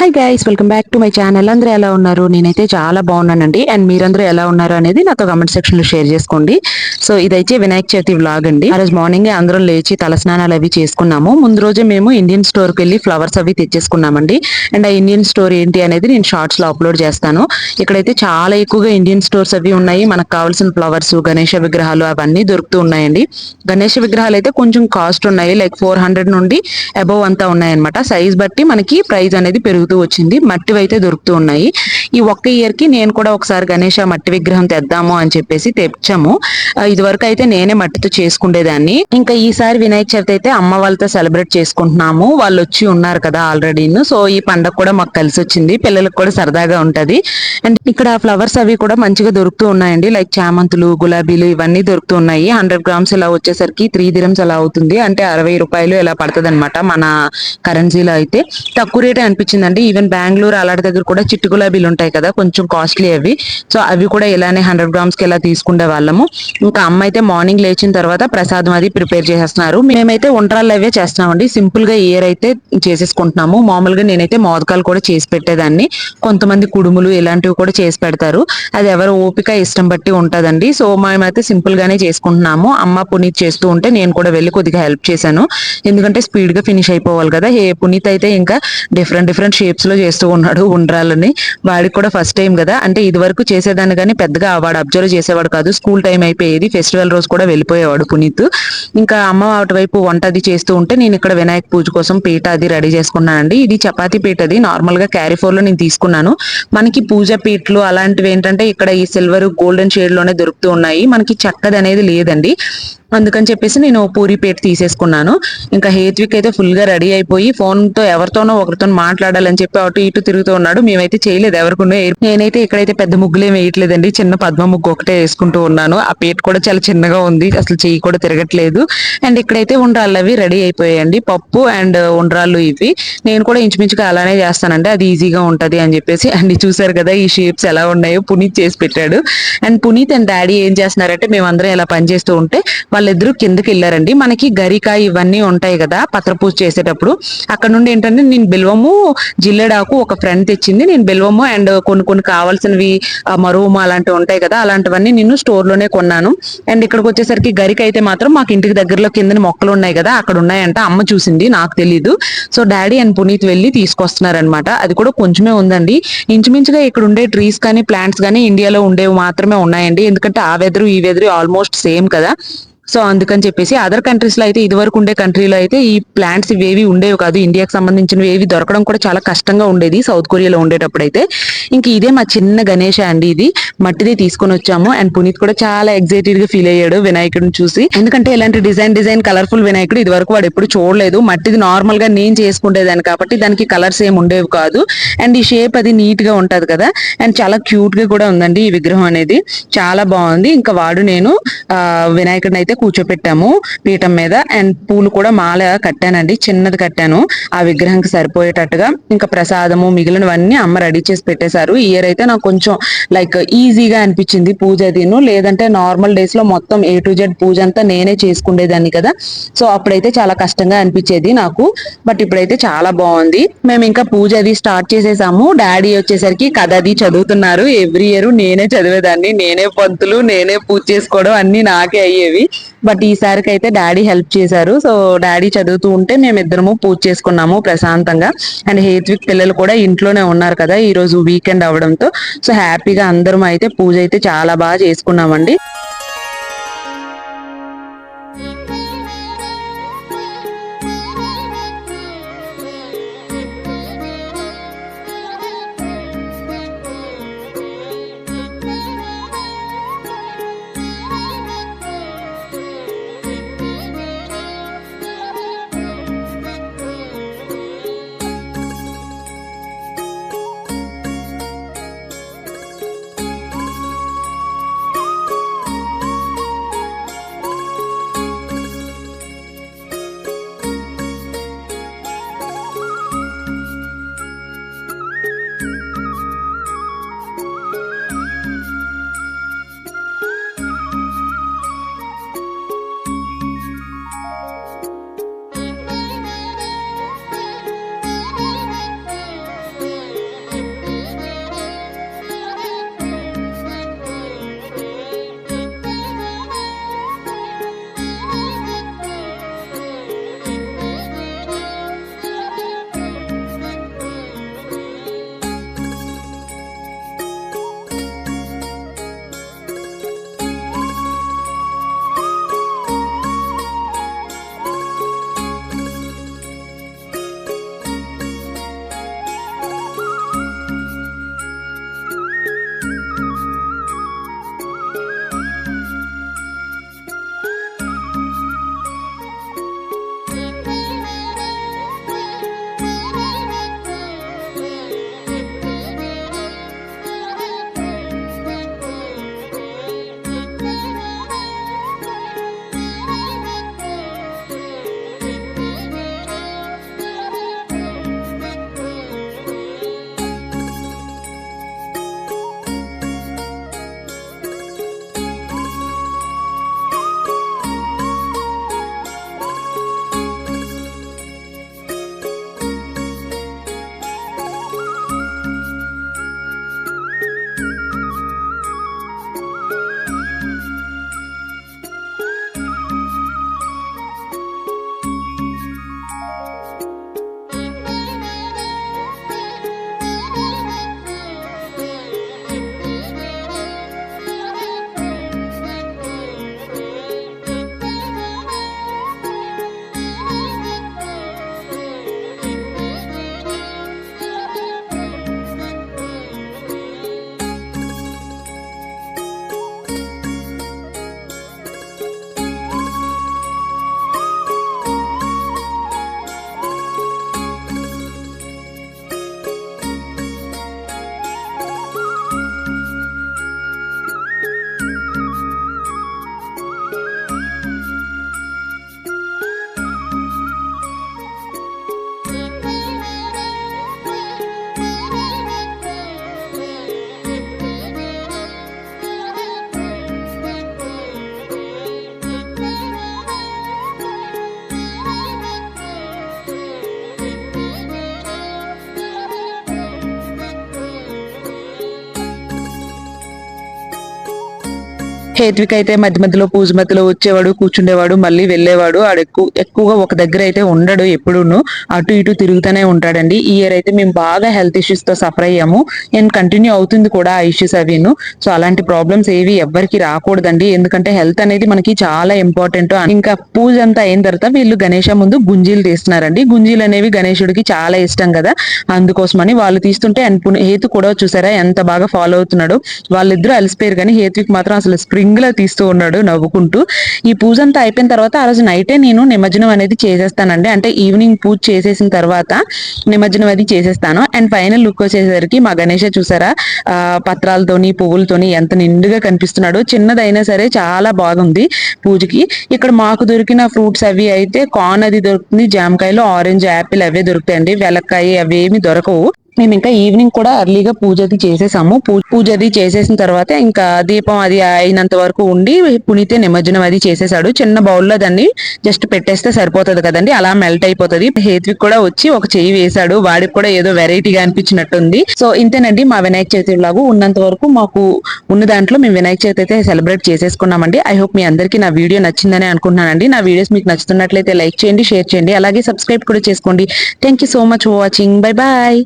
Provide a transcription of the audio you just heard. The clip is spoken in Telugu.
Hi guys welcome back to my channel అందరూ ఎలా ఉన్నారు? నేనైతే చాలా బాగున్నానండి. అండ్ మీరందరూ ఎలా ఉన్నారు అనేది నాతో కమెంట్ సెక్షన్లో షేర్ చేసుకోండి. సో ఇదైతే వినాయక చవితి వ్లాగ్ అండి. ఆ రోజు మార్నింగ్ అందరం లేచి తలస్నానాలు అవి చేసుకున్నాము. ముందు రోజే మేము ఇండియన్ స్టోర్కి వెళ్ళి ఫ్లవర్స్ అవి తెచ్చేసుకున్నామండి. అండ్ ఆ ఇండియన్ స్టోర్ ఏంటి అనేది నేను షార్ట్స్లో అప్లోడ్ చేస్తాను. ఇక్కడైతే చాలా ఎక్కువగా ఇండియన్ స్టోర్స్ అవి ఉన్నాయి. మనకు కావాల్సిన ఫ్లవర్స్ గణేష విగ్రహాలు అవన్నీ దొరుకుతూ ఉన్నాయండి. గణేష విగ్రహాలు అయితే కొంచెం కాస్ట్ ఉన్నాయి. లైక్ ఫోర్ హండ్రెడ్ నుండి అబౌవ్ అంతా ఉన్నాయన్నమాట. సైజ్ బట్టి మనకి ప్రైస్ అనేది పెరుగుతూ వచ్చింది. మట్టివి అయితే దొరుకుతూ ఉన్నాయి. ఈ ఒక్క ఇయర్కి నేను కూడా ఒకసారి గణేష మట్టి విగ్రహం తెద్దాము అని చెప్పేసి తెచ్చాము. ఇది వరకు అయితే నేనే మట్టితో చేసుకునేదాన్ని ఇంకా ఈసారి వినాయక చవితి అయితే అమ్మ వాళ్ళతో సెలబ్రేట్ చేసుకుంటున్నాము. వాళ్ళు వచ్చి ఉన్నారు కదా ఆల్రెడీ. సో ఈ పండగ కూడా మాకు కలిసి వచ్చింది పిల్లలకు కూడా సరదాగా ఉంటది. అండ్ ఇక్కడ ఫ్లవర్స్ అవి కూడా మంచిగా దొరుకుతూ ఉన్నాయండి. లైక్ చామంతులు గులాబీలు ఇవన్నీ దొరుకుతూ ఉన్నాయి. హండ్రెడ్ గ్రామ్స్ ఇలా వచ్చేసరికి త్రీ దిరమ్స్ అలా అవుతుంది. అంటే అరవై రూపాయలు ఇలా పడుతుంది మన కరెన్సీలో అయితే. తక్కువ రేటే అనిపించిందండి. ఈవెన్ బెంగళూరు అలాంటి దగ్గర కూడా చిట్టు గులాబీలు ఉంటాయి కదా కొంచెం కాస్ట్లీ అవి. సో అవి కూడా ఇలానే హండ్రెడ్ గ్రామ్స్కి ఇలా తీసుకునే వాళ్ళము. ఇంకా అమ్మ అయితే మార్నింగ్ లేచిన తర్వాత ప్రసాదం అది ప్రిపేర్ చేసేస్తున్నారు. మేమైతే ఉండ్రాళ్ళు అవే చేస్తున్నామండి. సింపుల్గా ఇయర్ అయితే చేసేసుకుంటున్నాము. మామూలుగా నేనైతే మోదకాలు కూడా చేసి పెట్టేదాన్ని. కొంతమంది కుడుములు ఇలాంటివి కూడా చేసి పెడతారు. అది ఎవరు ఓపిక ఇష్టం బట్టి ఉంటుందండి. సో మేమైతే సింపుల్ గానే చేసుకుంటున్నాము. అమ్మ పునీత్ చేస్తూ ఉంటే నేను కూడా వెళ్ళి కొద్దిగా హెల్ప్ చేశాను. ఎందుకంటే స్పీడ్గా ఫినిష్ అయిపోవాలి కదా. హే పునీత్ అయితే ఇంకా డిఫరెంట్ డిఫరెంట్ షేప్స్లో చేస్తూ ఉన్నాడు ఉండ్రాలని వాడికి కూడా ఫస్ట్ టైం కదా. అంటే ఇది వరకు చేసేదాన్ని కానీ పెద్దగా వాడు అబ్జర్వ్ చేసేవాడు కాదు. స్కూల్ టైం అయిపోయేది. ఫెస్టివల్ రోజు కూడా వెళ్ళిపోయేవాడు పునీత్. ఇంకా అమ్మ అటువైపు వంట అది చేస్తూ ఉంటే నేను ఇక్కడ వినాయక పూజ కోసం పీట అది రెడీ చేసుకున్నానండి. ఇది చపాతీ పీట అది. నార్మల్గా క్యారీ ఫోర్లో నేను తీసుకున్నాను. మనకి పూజ పీటలు అలాంటివి ఏంటంటే ఇక్కడ ఈ సిల్వర్ గోల్డెన్ షేడ్లోనే దొరుకుతూ ఉన్నాయి. మనకి చక్కది అనేది లేదండి. అందుకని చెప్పేసి నేను పూరి పేట తీసేసుకున్నాను. ఇంకా హేత్విక్ అయితే ఫుల్గా రెడీ అయిపోయి ఫోన్తో ఎవరితోనో ఒకరితో మాట్లాడాలని చెప్పి అటు ఇటు తిరుగుతూ ఉన్నాడు. మేమైతే చేయలేదు ఎవరికున్నా నేనైతే ఇక్కడైతే పెద్ద ముగ్గులేం వేయట్లేదండి చిన్న పద్మ ముగ్గు ఒకటే వేసుకుంటూ ఉన్నాను. ఆ పేట కూడా చాలా చిన్నగా ఉంది అసలు చెయ్యి కూడా తిరగట్లేదు. అండ్ ఇక్కడైతే ఉండ్రాళ్ళు అవి రెడీ అయిపోయాయండి పప్పు అండ్ ఉండ్రాళ్ళు ఇవి. నేను కూడా ఇంచుమించుగా అలానే చేస్తానండి అది ఈజీగా ఉంటది అని చెప్పేసి. అండ్ చూసారు కదా ఈ షేప్స్ ఎలా ఉన్నాయో పునీత్ చేసి పెట్టాడు. అండ్ పునీత్ అండ్ డాడీ ఏం చేస్తున్నారంటే మేమందరం ఇలా పనిచేస్తూ ఉంటే వాళ్ళిద్దరూ కిందకి వెళ్ళారండి. మనకి గరిక ఇవన్నీ ఉంటాయి కదా పత్రపూజ చేసేటప్పుడు. అక్కడ నుండి ఏంటంటే నేను బిల్వము జిల్లెడాకు ఒక ఫ్రెండ్ తెచ్చింది. నేను బిల్వము అండ్ కొన్ని కొన్ని కావాల్సినవి ఆ, అలాంటివి ఉంటాయి కదా అలాంటివన్నీ నేను స్టోర్లోనే కొన్నాను. అండ్ ఇక్కడికి వచ్చేసరికి గరిక అయితే మాత్రం మాకు ఇంటికి దగ్గరలో కింద మొక్కలు ఉన్నాయి కదా అక్కడ ఉన్నాయంట. అమ్మ చూసింది నాకు తెలీదు. సో డాడీ అండ్ పునీత్ వెళ్ళి తీసుకొస్తున్నారనమాట అది కూడా కొంచెమే ఉందండి. ఇంచుమించుగా ఇక్కడ ఉండే ట్రీస్ కానీ ప్లాంట్స్ కానీ ఇండియాలో ఉండేవి మాత్రమే ఉన్నాయండి. ఎందుకంటే ఆ వెదరు ఈ వెదరు ఆల్మోస్ట్ సేమ్ కదా. సో అందుకని చెప్పేసి అదర్ కంట్రీస్లో అయితే ఇదివరకు ఉండే కంట్రీలో అయితే ఈ ప్లాంట్స్ ఇవేవి ఉండేవి కాదు. ఇండియాకి సంబంధించినవి ఏవి దొరకడం కూడా చాలా కష్టంగా ఉండేది సౌత్ కొరియాలో ఉండేటప్పుడు అయితే. ఇంక ఇదే మా చిన్న గణేష అండి ఇది. మట్టిది తీసుకొని వచ్చాము అండ్ పునీత్ కూడా చాలా ఎక్సైటెడ్గా ఫీల్ అయ్యాడు వినాయకుడిని చూసి. ఎందుకంటే ఇలాంటి డిజైన్ డిజైన్ కలర్ఫుల్ వినాయకుడు ఇది వరకు వాడు ఎప్పుడు చూడలేదు. మట్టిది నార్మల్గా నేను చేసుకునేదాన్ని కాబట్టి దానికి కలర్స్ ఏమి ఉండేవి కాదు. అండ్ ఈ షేప్ అది నీట్గా ఉంటది కదా. అండ్ చాలా క్యూట్గా కూడా ఉందండి ఈ విగ్రహం అనేది. చాలా బాగుంది. ఇంకా వాడు నేను వినాయకుడిని అయితే కూర్చోపెట్టాము పీఠం మీద. అండ్ పూలు కూడా మాల కట్టానండి. చిన్నది కట్టాను. ఆ విగ్రహంకి సరిపోయేటట్టుగా ఇంకా ప్రసాదము మిగిలినవన్నీ అమ్మ రెడీ చేసి పెట్టేశారు. ఇయర్ అయితే నాకు కొంచెం లైక్ ఈజీగా అనిపించింది పూజ అదిను లేదంటే నార్మల్ డేస్లో మొత్తం ఏ టు జెడ్ పూజ అంతా నేనే చేసుకునేదాన్ని కదా. సో అప్పుడైతే చాలా కష్టంగా అనిపించేది నాకు. బట్ ఇప్పుడైతే చాలా బాగుంది. మేము ఇంకా పూజ అది స్టార్ట్ చేసేసాము. డాడీ వచ్చేసరికి కథ అది చదువుతున్నారు. ఎవ్రీ ఇయర్ నేనే చదివేదాన్ని. నేనే పంతులు నేనే పూజ చేసుకోవడం అన్ని నాకే అయ్యేవి. బట్ ఈసారికి అయితే డాడీ హెల్ప్ చేశారు. సో డాడీ చదువుతూ ఉంటే మేము ఇద్దరము పూజ చేసుకున్నాము ప్రశాంతంగా. అండ్ హేత్విక్ పిల్లలు కూడా ఇంట్లోనే ఉన్నారు కదా ఈరోజు వీకెండ్ అవడంతో. సో హ్యాపీగా అందరం అయితే పూజ అయితే చాలా బాగా చేసుకున్నామండి. హేత్విక్ అయితే మధ్య మధ్యలో పూజ మధ్యలో వచ్చేవాడు కూర్చుండేవాడు మళ్ళీ వెళ్ళేవాడు. ఆడు ఎక్కువ ఎక్కువగా ఒక దగ్గర అయితే ఉండడు ఎప్పుడూను. అటు ఇటు తిరుగుతూనే ఉంటాడండి. ఈ ఇయర్ అయితే మేము బాగా హెల్త్ ఇష్యూస్తో సఫర్ అయ్యాము. అండ్ కంటిన్యూ అవుతుంది కూడా ఆ ఇష్యూస్ అవిను. సో అలాంటి ప్రాబ్లమ్స్ ఏవి ఎవ్వరికి రాకూడదండి. ఎందుకంటే హెల్త్ అనేది మనకి చాలా ఇంపార్టెంట్ ఇంకా పూజ అంతా అయిన తర్వాత వీళ్ళు గణేష ముందు గుంజీలు తీస్తున్నారండి. గుంజీలు అనేవి గణేశుడికి చాలా ఇష్టం కదా. అందుకోసమని వాళ్ళు తీస్తుంటే అండ్ హేతు కూడా చూసారా? ఎంత బాగా ఫాలో అవుతున్నాడు. వాళ్ళిద్దరూ అలసిపోయారు కానీ హేతుకి మాత్రం అసలు స్ప్రింగ్ లా తీస్తూ ఉన్నాడు నవ్వుకుంటూ. ఈ పూజ అంతా అయిపోయిన తర్వాత ఆ రోజు నైటే నేను నిమజ్జనం అనేది చేసేస్తానండి. అంటే ఈవినింగ్ పూజ చేసేసిన తర్వాత నిమజ్జనం అది చేసేస్తాను. అండ్ ఫైనల్ లుక్ వచ్చేసరికి మా గణేష చూసారా? పత్రాలతోని పువ్వులతోని ఎంత నిండుగా కనిపిస్తున్నాడు. చిన్నదైనా సరే చాలా బాగుంది పూజకి. ఇక్కడ మాకు దొరికిన ఫ్రూట్స్ అవి అయితే కార్న్ అది దొరుకుతుంది. జామకాయలు ఆరెంజ్ యాపిల్ అవే దొరుకుతాయండి. వెలక్కాయ అవేమి దొరకవు. మేము ఇంకా ఈవినింగ్ కూడా అర్లీగా పూజ అది చేసేసాము. పూజ అది చేసేసిన తర్వాత ఇంకా దీపం అది అయినంత వరకు ఉండి పునీతే నిమజ్జనం అది చేసేసాడు. చిన్న బౌల్లో దాన్ని జస్ట్ పెట్టేస్తే సరిపోతుంది కదండి. అలా మెల్ట్ అయిపోతుంది. హేత్విక్ కూడా వచ్చి ఒక చెయ్యి వేశాడు. వాడికి కూడా ఏదో వెరైటీగా అనిపించినట్టుంది. సో ఇంతేనండి మా వినాయక చవితి లాగా ఉన్నంత వరకు మాకు ఉన్న దాంట్లో మేము వినాయక చవితి అయితే సెలబ్రేట్ చేసేసుకున్నామండి. ఐ హోప్ మీ అందరికీ నా వీడియో నచ్చిందని అనుకుంటున్నానండి. నా వీడియోస్ మీకు నచ్చుతున్నట్లయితే లైక్ చేయండి షేర్ చేయండి. అలాగే సబ్స్క్రైబ్ కూడా చేసుకోండి. Thank you so much for watching bye bye